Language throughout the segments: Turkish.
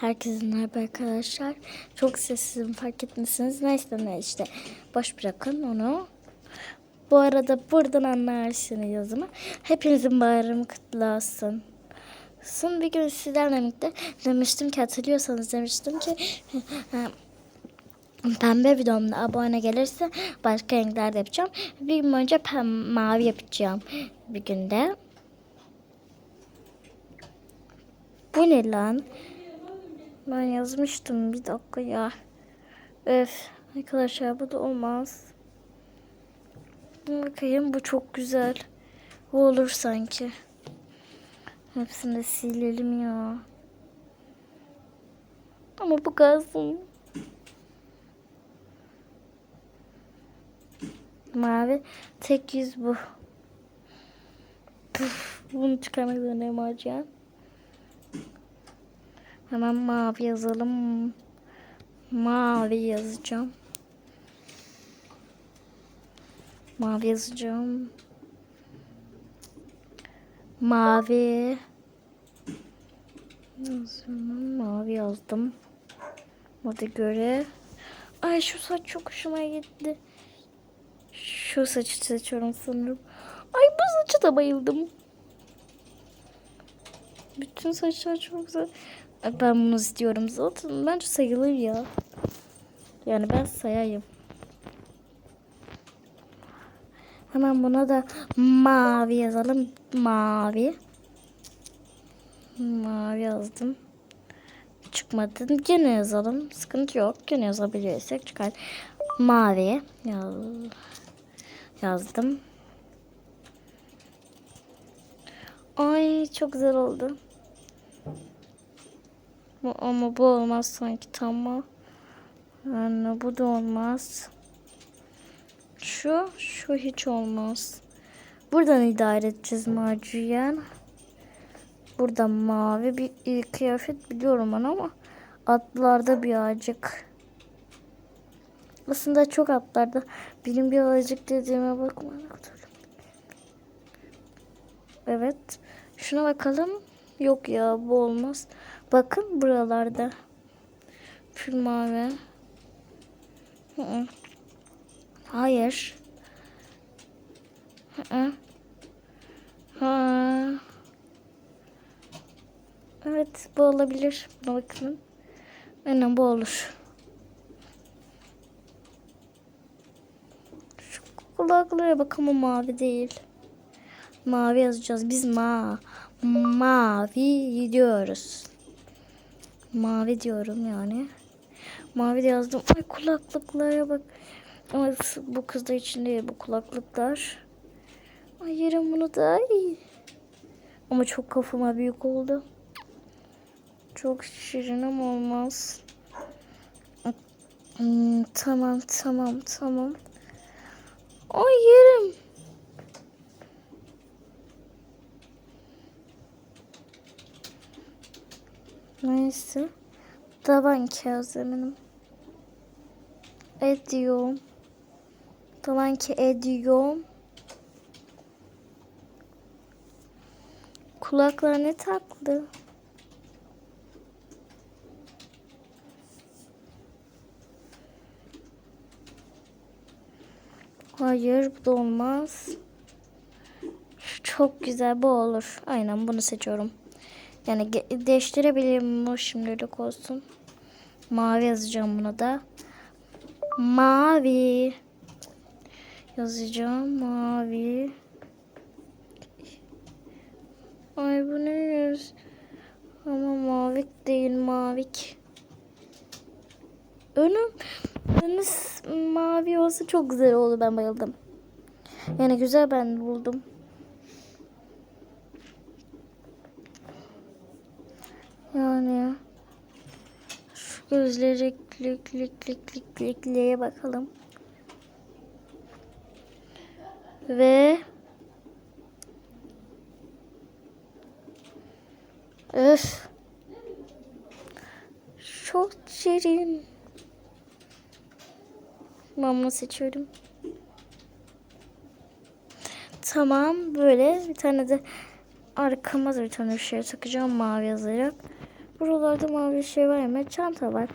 Herkese merhaba arkadaşlar. Çok sessizim fark etmişsiniz. Neyse ne işte. Boş bırakın onu. Bu arada buradan anlarsınız yazımı. Hepinizin bayramı kutlu olsun. Son bir gün sizlerle birlikte demiştim ki hatırlıyorsanız demiştim ki pembe videomda abone gelirse başka renkler de yapacağım. Bir gün önce pem mavi yapacağım bir günde. Bu ne lan? Ben yazmıştım bir dakika ya. Öf arkadaşlar bu da olmaz. Bakayım bu çok güzel. Bu olur sanki. Hepsini de silelim ya. Ama bu kalsın. Mavi tek yüz bu. Püf, bunu çıkarmak zorundayım harcayan. Hemen mavi yazalım. Mavi yazacağım. Mavi yazacağım. Mavi. Mavi yazdım. Hadi göre. Ay şu saç çok hoşuma gitti. Şu saçı seçiyorum sanırım. Ay bu saçı da bayıldım. Bütün saçlar çok güzel. Ben bunu istiyorum zaten. Bence sayılır ya. Yani ben sayayım. Hemen buna da mavi yazalım. Mavi. Mavi yazdım. Çıkmadı. Gene yazalım. Sıkıntı yok. Gene yazabilirsek çıkar. Mavi yaz, yazdım. Ay çok güzel oldu. Bu, ama bu olmaz sanki tamam. Yani bu da olmaz. Şu, şu hiç olmaz. Buradan idare edeceğiz maciyen. Burada mavi bir kıyafet biliyorum ben ama atlarda birazcık. Aslında çok atlarda. Benim birazcık dediğime bakma. Evet. Şuna bakalım. Yok ya bu olmaz. Bakın buralarda. Pür mavi. Hı -hı. Hayır. Ha. Evet bu olabilir. Buna bakın. Aynen bu olur. Şu kulaklara bak ama mavi değil. Mavi yazacağız. Biz ma mavi diyoruz. Mavi diyorum yani. Mavi de yazdım. Ay kulaklıklara bak. Ama bu kız da için değil bu kulaklıklar. Ay yerim bunu da. Ay. Ama çok kafama büyük oldu. Çok şirinim olmaz. Hmm, tamam tamam tamam. Ay yerim. Neyse. Taban kağıdımın. Ediyorum. Taban ki ediyorum. Kulaklar ne taklı? Hayır bu da olmaz. Çok güzel bu olur. Aynen bunu seçiyorum. Yani değiştirebilirim bu şimdilik olsun. Mavi yazacağım buna da. Mavi. Yazacağım mavi. Ay bu ne yüz? Ama mavik değil mavik. Önüm önümüz mavi olsa çok güzel oldu ben bayıldım. Yani güzel ben buldum. Yani şu gözleri klik klik klik klik klikleye bakalım. Ve Öf. Çok şirin. Bunu seçiyorum. Tamam böyle bir tane de arkama da bir tane şey takacağım mavi yazarak. Buralarda mavi bir şey var ama çanta var.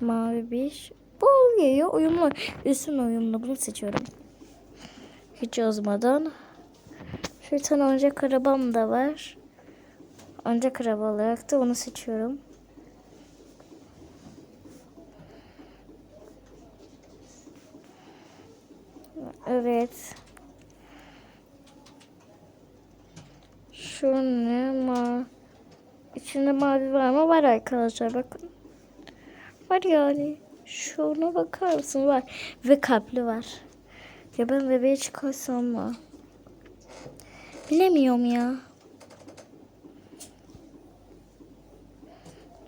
Mavi bir bol geliyor. Uyumlu. Üstün uyumlu. Bunu seçiyorum. Hiç yazmadan. Şu tane oyuncak arabam da var. Oyuncak araba olarak da onu seçiyorum. Evet. Şu ne ma? İçinde mavi var mı? Var arkadaşlar bakın. Var yani. Şuna bakar mısın? Var. Ve kalpli var. Ya ben bebeği çıkarsam mı? Bilemiyorum ya.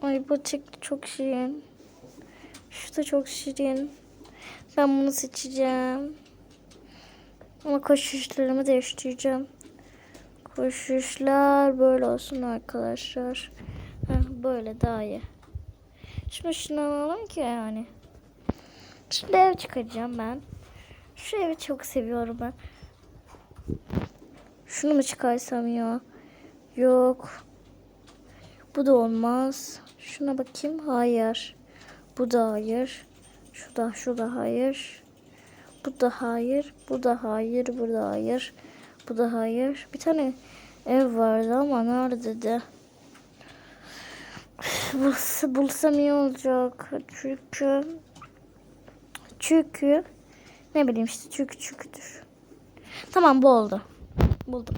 Ay bu çıktı çok şirin. Şu da çok şirin. Ben bunu seçeceğim. Ama koşuşlarımı değiştireceğim. Koşuşlar böyle olsun arkadaşlar. Heh, böyle daha iyi. Şimdi şunu alalım ki yani. Şimdi ev çıkaracağım ben. Şu evi çok seviyorum ben. Şunu mu çıkarsam ya? Yok. Bu da olmaz. Şuna bakayım. Hayır. Bu da hayır. Şu da şu da hayır. Bu da hayır. Bu da hayır. Bu da hayır. Bu da hayır. Bir tane ev vardı ama nerede de? Bulsa, bulsam iyi olacak. Çünkü çünkü ne bileyim işte çünkü çünküdür. Tamam bu oldu. Buldum.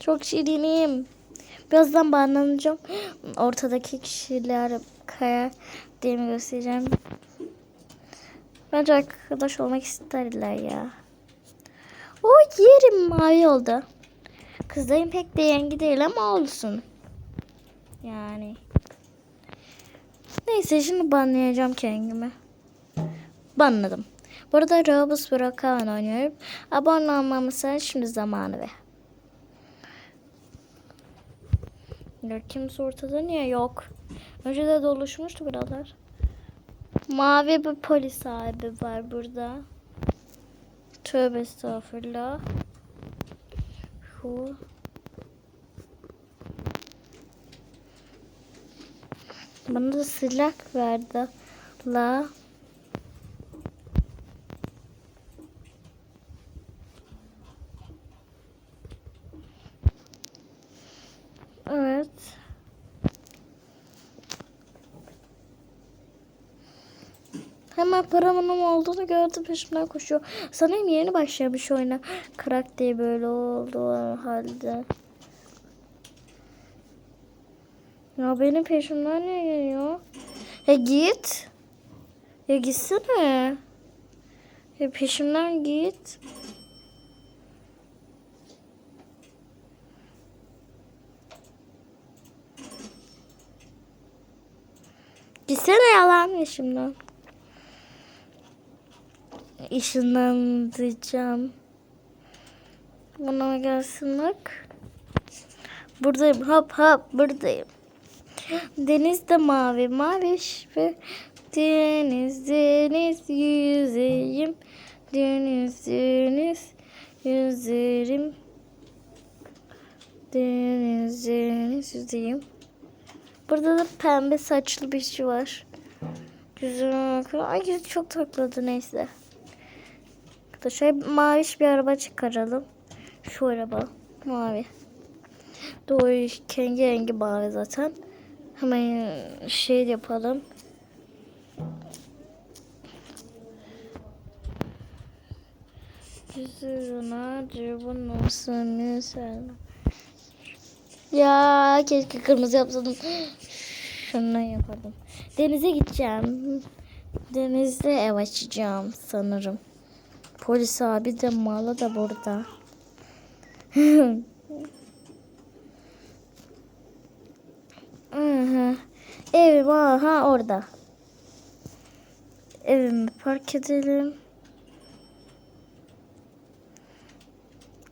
Çok şirinim. Birazdan banlanacağım. Ortadaki kişiler kaya diye göstereceğim. Bence arkadaş olmak isterler ya. O yerim mavi oldu. Kızların pek de yengi değil ama olsun. Yani. Neyse şimdi banlayacağım kendimi. Banladım. Burada Robux Brokan oynuyorum. Abone olmamızın şimdi zamanı ve. Ya kimse ortada niye yok? Önce de doluşmuştu buralar. Mavi bir polis abi var burada. Tövbe estağfurullah. Şu. Bana da silah verdi. La. Evet. Paramın olduğunu gördüm peşimden koşuyor. Sanırım yeni başlamış oyuna. Karakteri böyle oldu halde. Ya benim peşimden ne geliyor? Ya git. Ya gitsene. Ya peşimden git. Gitsene yalan peşimden. Işınlanacağım. Buna gelsin bak. Buradayım hop hop buradayım. Deniz de mavi maviş ve deniz deniz yüzeyim. Deniz deniz yüzerim. Deniz deniz yüzeyim. Burada da pembe saçlı bir şey var. Güzel. Ay çok takladı neyse. Arkadaşlar maviş bir araba çıkaralım. Şu araba mavi. Doğru kendi rengi mavi zaten. Hemen şey yapalım. Yüzüne cıvın olsun sen. Ya keşke kırmızı yapsaydım. Şunu yapalım. Denize gideceğim. Denizde ev açacağım sanırım. Polis abi de malı da burada. Evim aha orada. Evimi park edelim.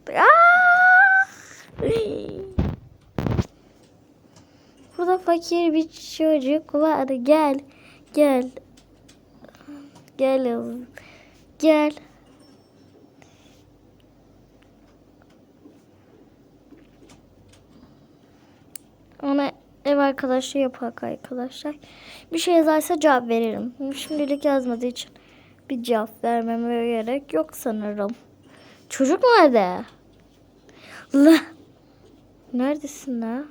Aa! Burada fakir bir çocuk var. Gel. Gel. Gel. Gel. Ev arkadaşlığı yapak arkadaşlar. Bir şey yazarsa cevap veririm. Şimdilik yazmadığı için bir cevap vermeme gerek yok sanırım. Çocuk nerede? La. Neredesin la?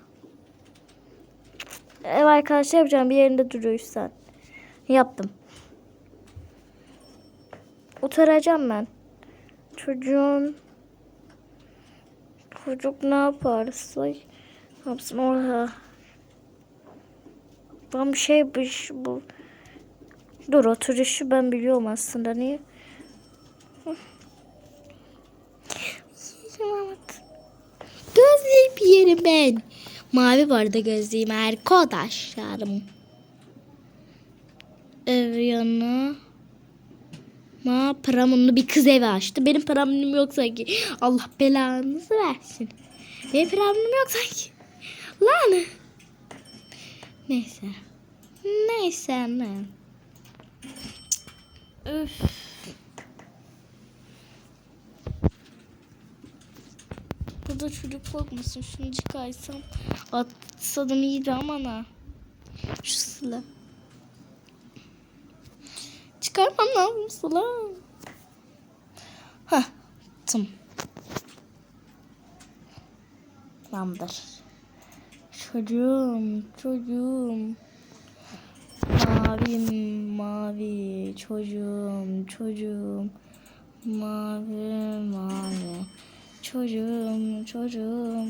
Ev arkadaşlığı yapacağım bir yerinde duruyorsan. Yaptım. Oturacağım ben. Çocuğun çocuk ne yaparsa yapsın orada. Ben bir şey bir bu. Dur oturuşu ben biliyorum aslında niye? Gözlüğüm yerim ben. Mavi vardı gözlüğüm arkadaşlarım. Ev yanı. Ma Pramunlu bir kız evi açtı. Benim Pramunum yok sanki. Allah belanızı versin. Benim Pramunum yok sanki. Lan. Neyse. Neyse lan. Üf. Burada çocuk korkmasın. Şunu çıkarsam atsadım iyiydi ama na. Şu sıla. Çıkarmam lazım sıla. Hah. Tım. Tamamdır. Çocuğum, çocuğum. Mavi, mavi, çocuğum, çocuğum. Mavi, mavi. Çocuğum, çocuğum.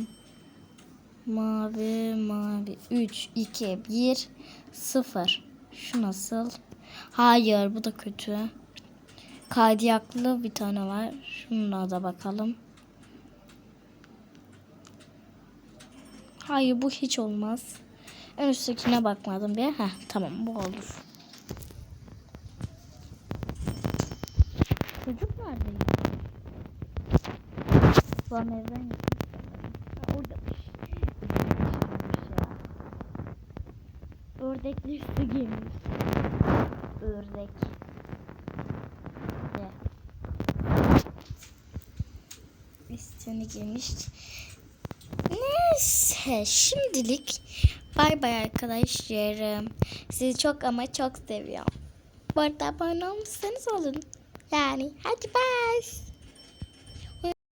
Mavi, mavi. 3, 2, 1, 0. Şu nasıl? Hayır, bu da kötü. Kaydiyaklı bir tane var. Şuna da bakalım. Hayır, bu hiç olmaz. En üsttekine bakmadım bir. Heh, tamam bu olur. Çocuk nerede an evden ya. Ördekli üstü giymiş. Ördek. De. Üstünü giymiş. Neyse şimdilik bay bay arkadaşlarım. Sizi çok ama çok seviyorum. Bu arada abone olmuşsanız olun. Yani hadi bay.